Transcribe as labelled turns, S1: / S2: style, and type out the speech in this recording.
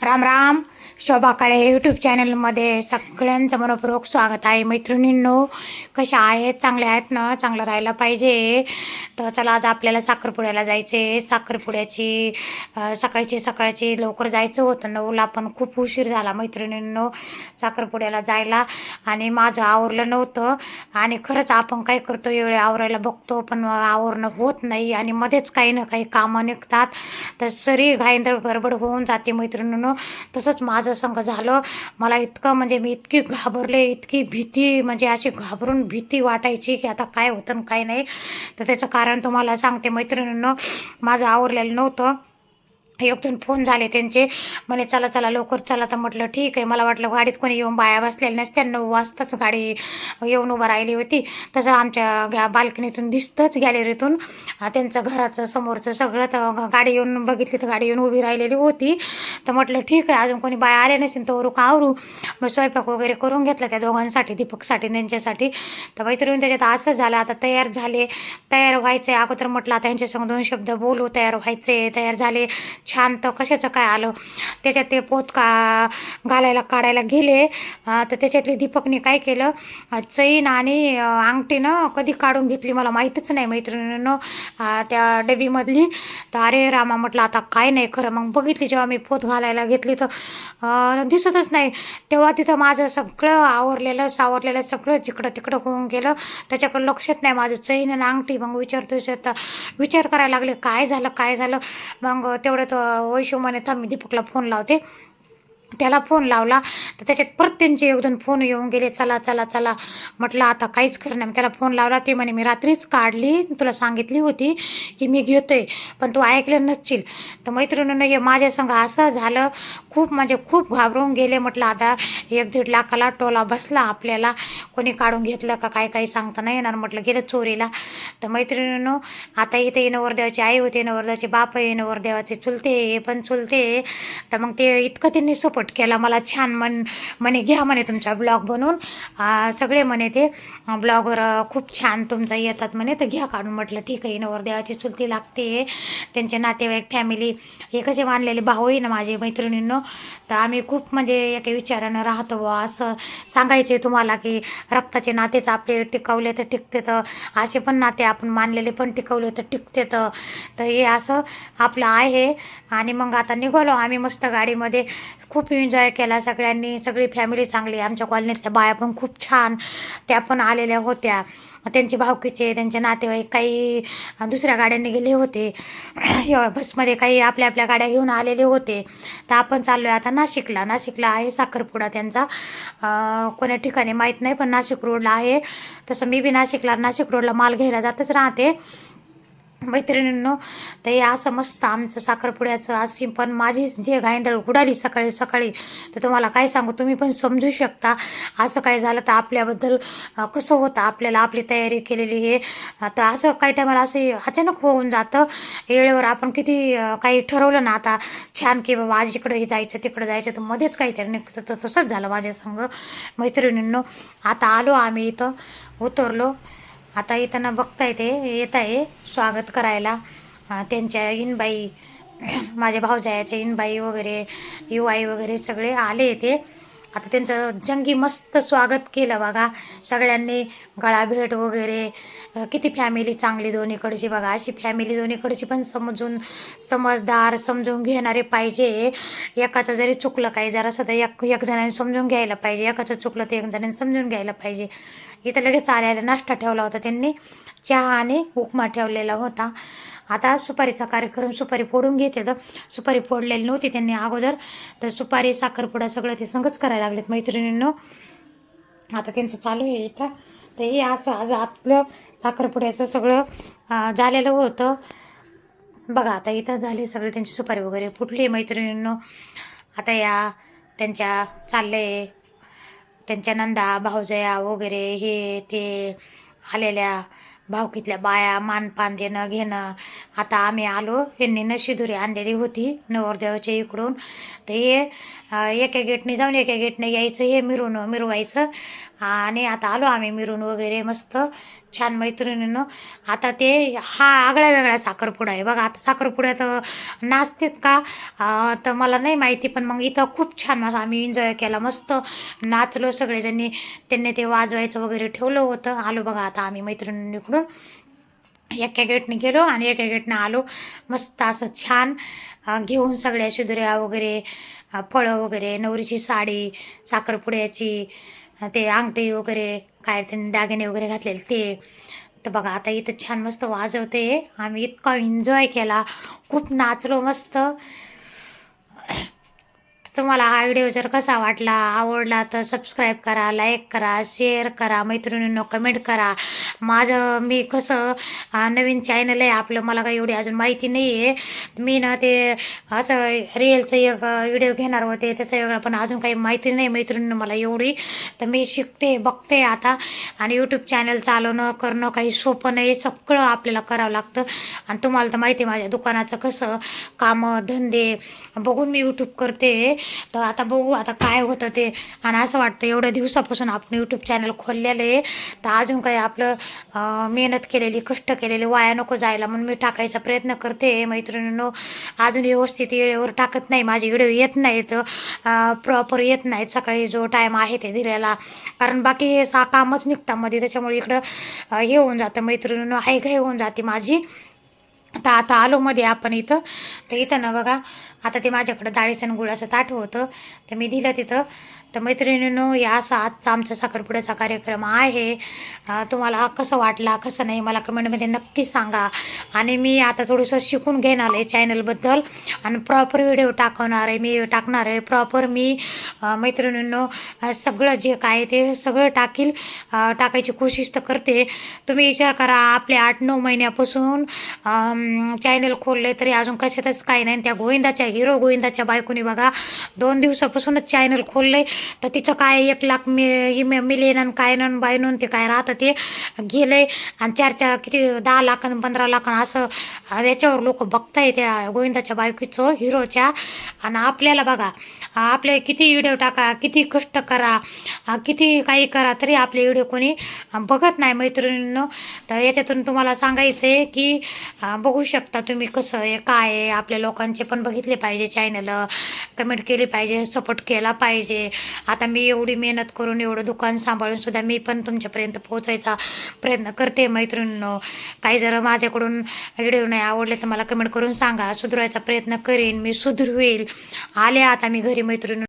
S1: Ram Ram. Shobha Kale YouTube चॅनलमध्ये सगळ्यांचं मनपूर्वक स्वागत आहे. मैत्रिणींनो कशा आहेत? चांगल्या आहेत ना? चांगलं राहायला पाहिजे. तर चला आज आपल्याला साखरपुड्याला जायचे साखरपुड्याची सकाळची सकाळची लवकर जायचं होतं. नऊला पण खूप उशीर झाला मैत्रिणींनो साखरपुड्याला जायला. आणि माझं आवरलं नव्हतं. आणि खरंच आपण काय करतो? एवढे आवरायला बघतो पण आवरणं होत नाही. आणि मध्येच काही ना काही कामं निघतात. तर सरी घाईंदळ गडबड होऊन जाते मैत्रिणींनो. तसंच माझं संग झालं. मला इतकं म्हणजे मी इतकी घाबरले इतकी भीती म्हणजे अशी घाबरून भीती वाटायची की आता काय होतं काय नाही. तर त्याचं कारण तुम्हाला सांगते मैत्रिणींनो माझं आवरलेलं नव्हतं. एक दोन फोन झाले त्यांचे. म्हणे चला चला लवकर चला. तर म्हटलं ठीक आहे. मला वाटलं गाडीत कोणी येऊन बाया बसलेल्या नसत्या. नऊ वाजताच गाडी येऊन उभं राहिली होती. तसं आमच्या बाल्कनीतून दिसतंच गॅलरीतून त्यांचं घराचं समोरचं सगळं तर गाडी येऊन बघितली तर गाडी येऊन उभी राहिलेली होती. तर म्हटलं ठीक आहे अजून कोणी बाया आले नसेल तर का आवरू. मग स्वयंपाक वगैरे करून घेतला त्या दोघांसाठी दीपकसाठी त्यांच्यासाठी. तर मैत्रिणी त्याच्यात असं झालं आता तयार झाले. तयार व्हायचे अगोदर म्हटलं आता त्यांच्यासंग दोन शब्द बोलू. तयार व्हायचे तयार झाले. छान तर कशाचं काय आलं? त्याच्यात ते पोत का घालायला काढायला गेले. तर त्याच्यातले दीपकने काय केलं? चैन आणि अंगठीनं कधी काढून घेतली मला माहीतच नाही मैत्रिणीनं. त्या डबीमधली. तर अरे रामा म्हटलं आता काय नाही खरं. मग बघितली जेव्हा मी पोत घालायला घेतली तर दिसतच नाही. तेव्हा तिथं माझं सगळं आवरलेलं सावरलेलं सगळं जिकडं तिकडं होऊन गेलं. त्याच्याकडं लक्षात नाही माझं. चैन आणि अंगठी मग विचारतो आता विचार करायला लागले. काय झालं? काय झालं? मग तेवढं तर वैशू म्हणे थांब मी दीपकला फोन लावते. त्याला फोन लावला. तर त्याच्यात परत त्यांचे एक दोन फोन येऊन गेले चला चला चला. म्हटलं आता काहीच करणार नाही. त्याला फोन लावला. ते म्हणे मी रात्रीच काढली. तुला सांगितली होती की मी घेतोय पण तू ऐकलं नसशील. तर मैत्रिणीनं हे माझ्या संग असं झालं. खूप म्हणजे खूप घाबरून गेले. म्हटलं आता एक दीड लाखाला टोला बसला आपल्याला. कोणी काढून घेतलं का? काय काही सांगता नाही येणार. म्हटलं गेलं चोरीला. तर मैत्रिणीनं आता इथे येणं वरदेवाची आई होते नवरदेवाचे बाप आहे नवरदेवाचे चुलते हे पण चुलते तर मग ते इतकं त्यांनी सपोर्ट केला. मला छान मन म्हणे घ्या म्हणे तुमचा ब्लॉग बनवून. सगळे म्हणे ते ब्लॉगवर खूप छान तुमचा येतात म्हणे. तर घ्या काढून म्हटलं ठीक आहे नवरदेवाची चुलती लागते. त्यांचे नातेवाईक फॅमिली हे कसे मानलेले भाऊ आहे ना माझे मैत्रिणींनो. तर आम्ही खूप म्हणजे एका विचारानं राहतो बुवा असं सांगायचे तुम्हाला की रक्ताचे नातेच आपले टिकवले तर टिकते तर असे पण नाते आपण मानलेले पण टिकवले तर टिकते तर. तर हे असं आपलं आहे. आणि मग आता निघालो आम्ही मस्त गाडीमध्ये. खूप खूप एन्जॉय केला सगळ्यांनी. सगळी फॅमिली चांगली. आमच्या कॉलनीतल्या बाया पण खूप छान. त्या पण आलेल्या होत्या. त्यांचे भावकीचे त्यांचे नातेवाईक काही दुसऱ्या गाड्यांनी गेले होते. बसमध्ये काही आपल्या आपल्या गाड्या घेऊन आलेले होते. तर आपण चाललो आहे आता नाशिकला. नाशिकला आहे साखरपुडा त्यांचा. कोण्या ठिकाणी माहीत नाही पण नाशिक रोडला आहे. तसं मी बी नाशिकला. नाशिक रोडला माल घ्यायला जातच राहते. मैत्रिणींनो तर हे असं मस्त आमचं साखरपुड्याचं अशी पण माझी जे गायंदळ उडाली सकाळी सकाळी तर तुम्हाला काय सांगू? तुम्ही पण समजू शकता. असं काय झालं तर आपल्याबद्दल कसं होतं? आपल्याला आपली तयारी केलेली हे तर असं काही टायमाला असं अचानक होऊन जातं. वेळेवर आपण किती काही ठरवलं ना आता छान की बाबा आज इकडे जायचं तिकडं जायचं तर मध्येच काहीतरी निघतं. तर तसंच झालं माझ्या संग. मैत्रिणींनो आता आलो आम्ही इथं उतरलो. आता येताना बघता येते येत आहे स्वागत करायला. त्यांच्या इनबाई माझ्या भाऊजायाच्या इनबाई वगैरे युवाई वगैरे सगळे आले ते. आता त्यांचं जंगी मस्त स्वागत केलं बघा. सगळ्यांनी गळा भेट वगैरे किती फॅमिली चांगली दोन्हीकडची बघा. अशी फॅमिली दोन्हीकडची पण समजून समजदार समजून घेणारे पाहिजे. एकाचं जरी चुकलं काही जरा सध्या एक एक जणांनी समजून घ्यायला पाहिजे. एकाचं चुकलं तर एक जणांनी समजून घ्यायला पाहिजे. इथं लगेच आल्याला नाश्ता ठेवला होता त्यांनी. चहा आणि उपमा ठेवलेला होता. आता सुपारीचा कार्यक्रम सुपारी फोडून घेते तर सुपारी फोडलेली नव्हती त्यांनी अगोदर. तर सुपारी साखरपुडा सगळं ते संगच करायला लागलेत मैत्रिणींनो. आता त्यांचं चालू आहे इथं. तर हे असं आज आपलं साखरपुड्याचं सगळं झालेलं होतं. बघा आता इथं झाले सगळे त्यांची सुपारी वगैरे फुटली मैत्रिणींनो. आता या त्यांच्या चालले त्यांच्या नंदा भाऊजया वगैरे हे ते आलेल्या भावकीतल्या बाया मानपान देणं घेणं. आता आम्ही आलो. यांनी नशिदुरी आणलेली होती नवरदेवाच्या इकडून. तर हे एका गेटने जाऊन एका गेटने यायचं हे मिरवून मिरवायचं. आणि आता आलो आम्ही मिरून वगैरे मस्त छान मैत्रिणीनं. आता ते हा आगळ्या वेगळा साखरपुडा आहे. बघा आता साखरपुड्याचं नाचतेत का? तर मला नाही माहिती पण मग इथं खूप छान आम्ही एन्जॉय केला. मस्त नाचलो सगळेजणी. त्यांनी ते वाजवायचं वगैरे ठेवलं होतं. आलो बघा आता आम्ही मैत्रिणींकडून. एका गेटने गेलो आणि एका गेटनं आलो. मस्त असं छान घेऊन सगळ्या शुदऱ्या वगैरे फळं वगैरे नवरीची साडी साखरपुड्याची ते अंगठी वगैरे काय ते दागिने वगैरे घातलेले ते. तर बघा आता इथं छान मस्त वाजवते. आम्ही इतका एन्जॉय केला. खूप नाचलो मस्त. तुम्हाला हा व्हिडिओ जर कसा वाटला आवडला तर सबस्क्राईब करा लाईक करा शेअर करा मैत्रिणींनो कमेंट करा. माझं मी कसं नवीन चॅनल आहे आपलं मला काही एवढी अजून माहिती नाही आहे मी ना ते असं रिअलचं एक व्हिडिओ घेणार होते त्याचं वेगळं पण अजून काही माहिती नाही मैत्रिणींनो मला एवढी. तर मी शिकते बघते आता. आणि यूट्यूब चॅनल चालवणं करणं काही सोपं नाही सगळं आपल्याला करावं लागतं. आणि तुम्हाला तर माहिती आहे माझ्या दुकानाचं कसं कामं धंदे बघून मी यूट्यूब करते. तर आता बघू आता काय होतं ते. आणि असं वाटतं एवढ्या दिवसापासून आपण यूट्यूब चॅनल खोललेलं आहे. तर अजून काही आपलं मेहनत केलेली कष्ट केलेली वाया नको जायला म्हणून मी टाकायचा प्रयत्न करते. मैत्रिणींनो अजून व्यवस्थित वेळेवर टाकत नाही. माझे व्हिडिओ येत नाहीत. प्रॉपर येत नाहीत. सकाळी जो टाईम आहे ते दिलेला. कारण बाकी हे सा कामच निघतामध्ये त्याच्यामुळे इकडं हे होऊन जातं. मैत्रिणींनो ऐक हे होऊन जाते माझी. आता आता आलो मध्ये आपण इथं. तर इथं ना बघा आता ते माझ्याकडं डाळीचं आणि गुळाचं ताट होतं. तर मी दिलं तिथं. तर मैत्रिणींनो या असा आजचा आमचा साखरपुड्याचा कार्यक्रम आहे. तुम्हाला कसं वाटला कसं नाही मला कमेंटमध्ये नक्की सांगा. आणि मी आता थोडंसं शिकून घेणार आहे चॅनलबद्दल. आणि प्रॉपर व्हिडिओ टाकवणार आहे मी टाकणार आहे. प्रॉपर मी मैत्रिणींनो सगळं जे काय ते सगळं टाकील. टाकायची कोशिश तर करते. तुम्ही विचार करा आपले आठ नऊ महिन्यापासून चॅनल खोलले तरी अजून कशातच काही नाही. त्या गोविंदाच्या हिरो गोविंदाच्या बायकोनी बघा दोन दिवसापासूनच चॅनल खोलले तर तिचं काय एक लाख मी मिलेन आणि काय नन बायनून ते काय राहतं ते गेले आणि चार चार किती दहा लाख आणि पंधरा लाख आणि असं याच्यावर लोक बघताय त्या गोविंदाच्या बायकीचं हिरोच्या. आणि आपल्याला बघा आपले किती व्हिडिओ टाका किती कष्ट करा किती काही करा तरी आपले व्हिडिओ कोणी बघत नाही मैत्रिणींनो. तर याच्यातून तुम्हाला सांगायचं आहे की बघू शकता तुम्ही कसं आहे काय आहे. आपल्या लोकांचे पण बघितले पाहिजे चॅनल कमेंट केली पाहिजे सपोर्ट केला पाहिजे. आता मी एवढी मेहनत करून एवढं दुकान सांभाळून सुद्धा मी पण तुमच्यापर्यंत पोहोचायचा प्रयत्न करते. मैत्रिणींनो काही जर माझ्याकडून व्हिडिओ नाही आवडले तर मला कमेंट करून सांगा. सुधारायचा प्रयत्न करेन. मी सुधरवेल. आले आता मी घरी मैत्रिणी